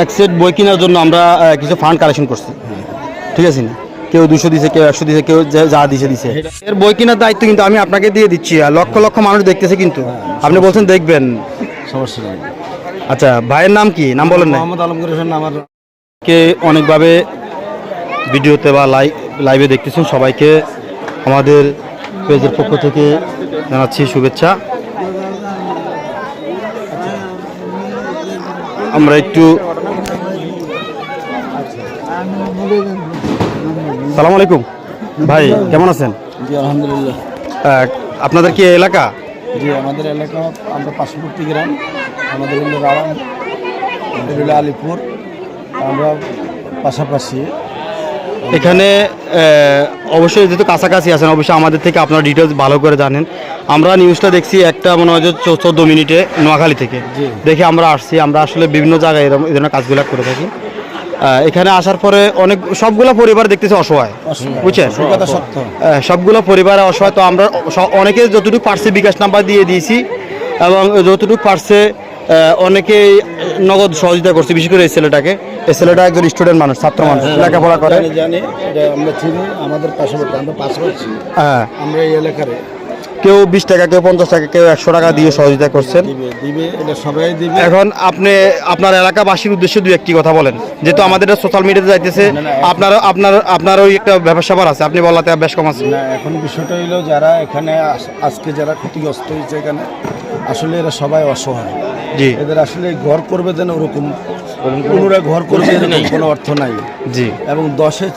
এক সেট বই কেনার জন্য আমরা কিছু ফান্ড কালেকশন করছি। ঠিক আছে না? কেউ দুশো দিছে কেউ একশো দিছে কেউ যা- দিছে দিছে। এর বই কেনার দায়িত্ব কিন্তু আমি আপনাকে দিয়ে দিচ্ছি। আর লক্ষ লক্ষ মানুষ দেখতেছে কিন্তু। আপনি বলছেন দেখবেন। সমস্যা নেই। আচ্ছা ভাইয়ের নাম কি? নাম বলেন না মোহাম্মদ আলমগীর হোসেন আমার কে অনেকভাবে ভিডিওতে বা লাইভ লাইভে দেখতেছেন সবাইকে আমাদের পেজের পক্ষ থেকে জানাচ্ছি শুভেচ্ছা। আমরা একটু সালাম আলাইকুম। ভাই কেমন আছেন? জি আলহামদুলিল্লাহ। আপনাদের কি এলাকা? জি আমাদের এলাকা আমরা পার্শ্ববর্তী গ্রাম আমাদের হলো রাম হলো আলিপুর। আমরা পাশাপাশি এখানে অবশ্যই যেহেতু কাছাকাছি আছেন অবশ্যই আমাদের থেকে আপনার ডিটেলস ভালো করে জানেন। আমরা নিউজটা দেখছি একটা মনে হয় যে চৌদ্দ মিনিটে নোয়াখালী থেকে। দেখে আমরা আসছি আমরা আসলে বিভিন্ন জায়গায় এরকম এই ধরনের কাজগুলো করে থাকি। এখানে আসার পরে অনেক সবগুলো পরিবার দেখতেছে অসহায়। বুঝছেন? সবগুলো পরিবারে অসহায় তো আমরা অনেকে যতটুকু পারছে বিকাশ নাম্বার দিয়ে দিয়েছি এবং যতটুকু পারছে আহ, অনেকেই নগদ সহযোগিতা করছে বিশেষ করে এই ছেলেটাকে। এই ছেলেটা একজন স্টুডেন্ট মানুষ ছাত্র মানুষ লেখাপড়া করে। জানি জানি আমরা চিনি আমাদের পাশাপাশি আমরা পাশাপাশি হ্যাঁ। আমরা এই এলাকারে কেউ বিশ টাকা কেউ পঞ্চাশ টাকা কেউ একশো টাকা দিয়ে সহযোগিতা করছেন। দিবে দিবে সবাই দিবে। এখন আপনি আপনার এলাকাবাসীর উদ্দেশ্যে দুই একটি কথা বলেন। যেহেতু আমাদের সোশ্যাল মিডিয়াতে যাইতেছে আপনার আপনার আপনার ওই একটা ব্যবসা আছে। আপনি বলাতে বেশ কম আছে। এখন বিষয়টা হইল যারা এখানে আজকে যারা ক্ষতিগ্রস্ত হয়েছে এখানে আসলে এরা সবাই অসহায়। জি। এদের আসলে ঘর করবে যেন ওরকম পুনরায় ঘর করবে এরকম কোনো অর্থ নাই। জি। এবং দশে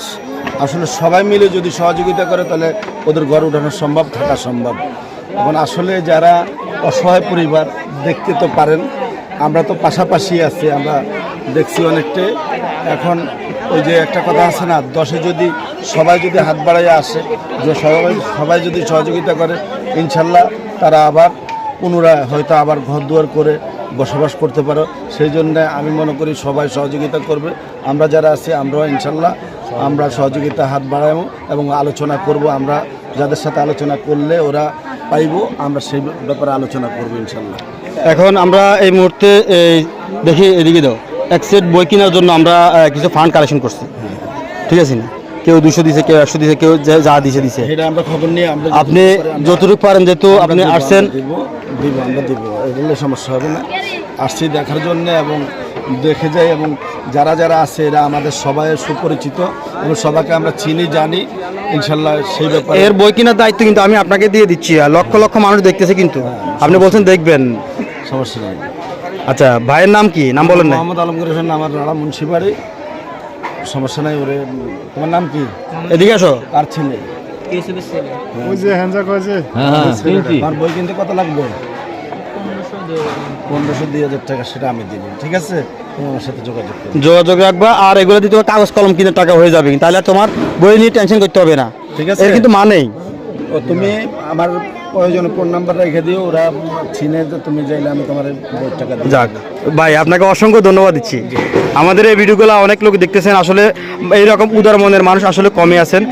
আসলে সবাই মিলে যদি সহযোগিতা করে, তাহলে ওদের ঘর উঠানো সম্ভব, থাকা সম্ভব। এখন আসলে যারা অসহায় পরিবার, দেখতে তো পারেন, আমরা তো পাশাপাশি আছি, আমরা দেখছি অনেকটাই। এখন ওই যে একটা কথা আছে না, দশে যদি সবাই যদি হাত বাড়াইয়ে আসে, যে সবাই সবাই যদি সহযোগিতা করে, ইনশাল্লাহ তারা আবার পুনরায় হয়তো আবার ঘর দুয়ার করে বসবাস করতে পারো। সেই জন্য আমি মনে করি সবাই সহযোগিতা করবে। আমরা যারা আছি, আমরাও ইনশাল্লাহ আমরা সহযোগিতা হাত বাড়াবো এবং আলোচনা করব আমরা যাদের সাথে আলোচনা করলে ওরা পাইবো আমরা সেই ব্যাপারে আলোচনা করব ইনশাল্লাহ। এখন আমরা এই মুহূর্তে এই দেখি এদিকে দাও এক সেট বই কেনার জন্য আমরা কিছু ফান্ড কালেকশন করছি। ঠিক আছে না? কেউ দুশো দিছে কেউ একশো দিছে কেউ যা- দিছে দিছে। আমরা খবর নিয়ে আমরা আপনি যতটুকু পারেন যেহেতু আপনি আসছেন। দিব দিব আমরা দিব এগুলো সমস্যা হবে না। আসছি দেখার জন্য এবং দেখে যাই এবং যারা যারা আছে এরা আমাদের সবাই সুপরিচিত এবং সবাইকে আমরা চিনি জানি। ইনশাল্লাহ সেই ব্যাপারে এর বই কেনার দায়িত্ব কিন্তু আমি আপনাকে দিয়ে দিচ্ছি। আর লক্ষ লক্ষ মানুষ দেখতেছে কিন্তু। আপনি বলছেন দেখবেন। সমস্যা নেই। আচ্ছা ভাইয়ের নাম কি? নাম বলেন না। মোহাম্মদ আলমগীর হোসেন আমার রাড়া মুন্সিবাড়ি। সমস্যা নাই ওরে। তোমার নাম কি? এদিকে আসো। আর ছেলে? ওই যে কয়েছে আমার বই কিনতে কত লাগবে? পনেরোশো দুই হাজার টাকা সেটা আমি দিব ঠিক আছে? তুমি আমার সাথে যোগাযোগ করো। যোগাযোগ রাখবা আর এগুলো দিয়ে তোমার কাগজ কলম কিনে টাকা হয়ে যাবে তাহলে তোমার বই নিয়ে টেনশন করতে হবে না। ঠিক আছে। এর কিন্তু মানেই। তুমি আমার প্রয়োজনে ফোন নাম্বার রেখে দিও, ওরা চিনে যে তুমি চাইলে আমি তোমার টাকা দিই। যাক, ভাই, আপনাকে অসংখ্য ধন্যবাদ দিচ্ছি। আমাদের এই ভিডিওগুলো অনেক লোক দেখতেছেন, আসলে এইরকম উদার মনের মানুষ আসলে কমে আছেন।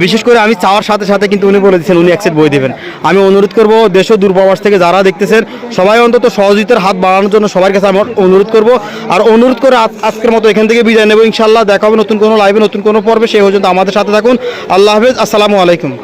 বিশেষ করে আমি চাওয়ার সাথে সাথে কিন্তু উনি বলে দিচ্ছেন উনি একসেট বই দেবেন। আমি অনুরোধ করব, দেশ ও দূরপ্রবাস থেকে যারা দেখতেছেন, সবাই অন্তত সহযোগিতার হাত বাড়ানোর জন্য সবার কাছে আমার অনুরোধ করব। আর অনুরোধ করে আজ- আজকের মতো এখান থেকে বিদায় নেব। ইনশাল্লাহ দেখা হবে নতুন কোনো লাইভে নতুন কোনো পর্বে, সেই পর্যন্ত আমাদের সাথে থাকুন। আল্লাহ হাফেজ, আসসালামু আলাইকুম।